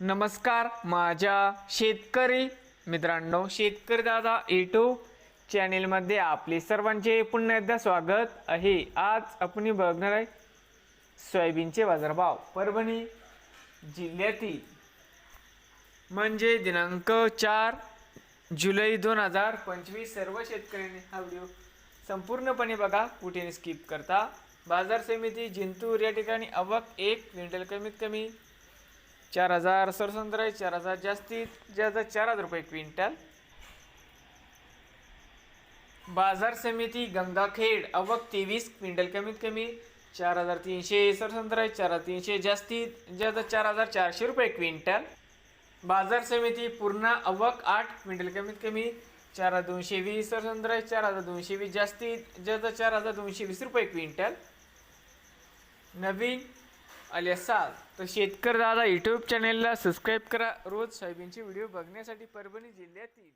नमस्कार माझ्या शेतकरी मित्रांनो शेतकरी दादा यूट्यूब चॅनेलमध्ये आपले सर्वांचे पुन्हा एकदा स्वागत आहे. आज आपण बघणार आहे सोयाबीनचे बाजारभाव. परभणी जिल्ह्यातील म्हणजे दिनांक चार जुलै दोन हजार पंचवीस सर्व शेतकऱ्यांनी हा व्हिडिओ संपूर्णपणे बघा कुठे स्किप करता. बाजार समिती जिंतूर या ठिकाणी अवक एक क्विंटल कमीत कमी चार हजार सरसंत्र आहे चार हजार जास्तीत जास्त चार हजार रुपये क्विंटल. बाजार समिती गंगाखेड अवक तेवीस क्विंटल कमीत कमी चार हजार तीनशे सरसंत्र आहे चार हजार तीनशे जास्तीत जास्त चार हजार चारशे रुपये क्विंटल. बाजार समिती पूर्ण अवक आठ क्विंटल कमीत कमी चार हजार दोनशे वीस सरसंत्र आहे चार हजार दोनशे वीस जास्तीत जास्त चार हजार दोनशे वीस रुपये क्विंटल. नवीन आले असाल तर शेतकरी दादा यूट्यूब चॅनेलला सबस्क्राईब करा. रोज सोयाबीनचे व्हिडिओ बघण्यासाठी परभणी जिल्ह्यातील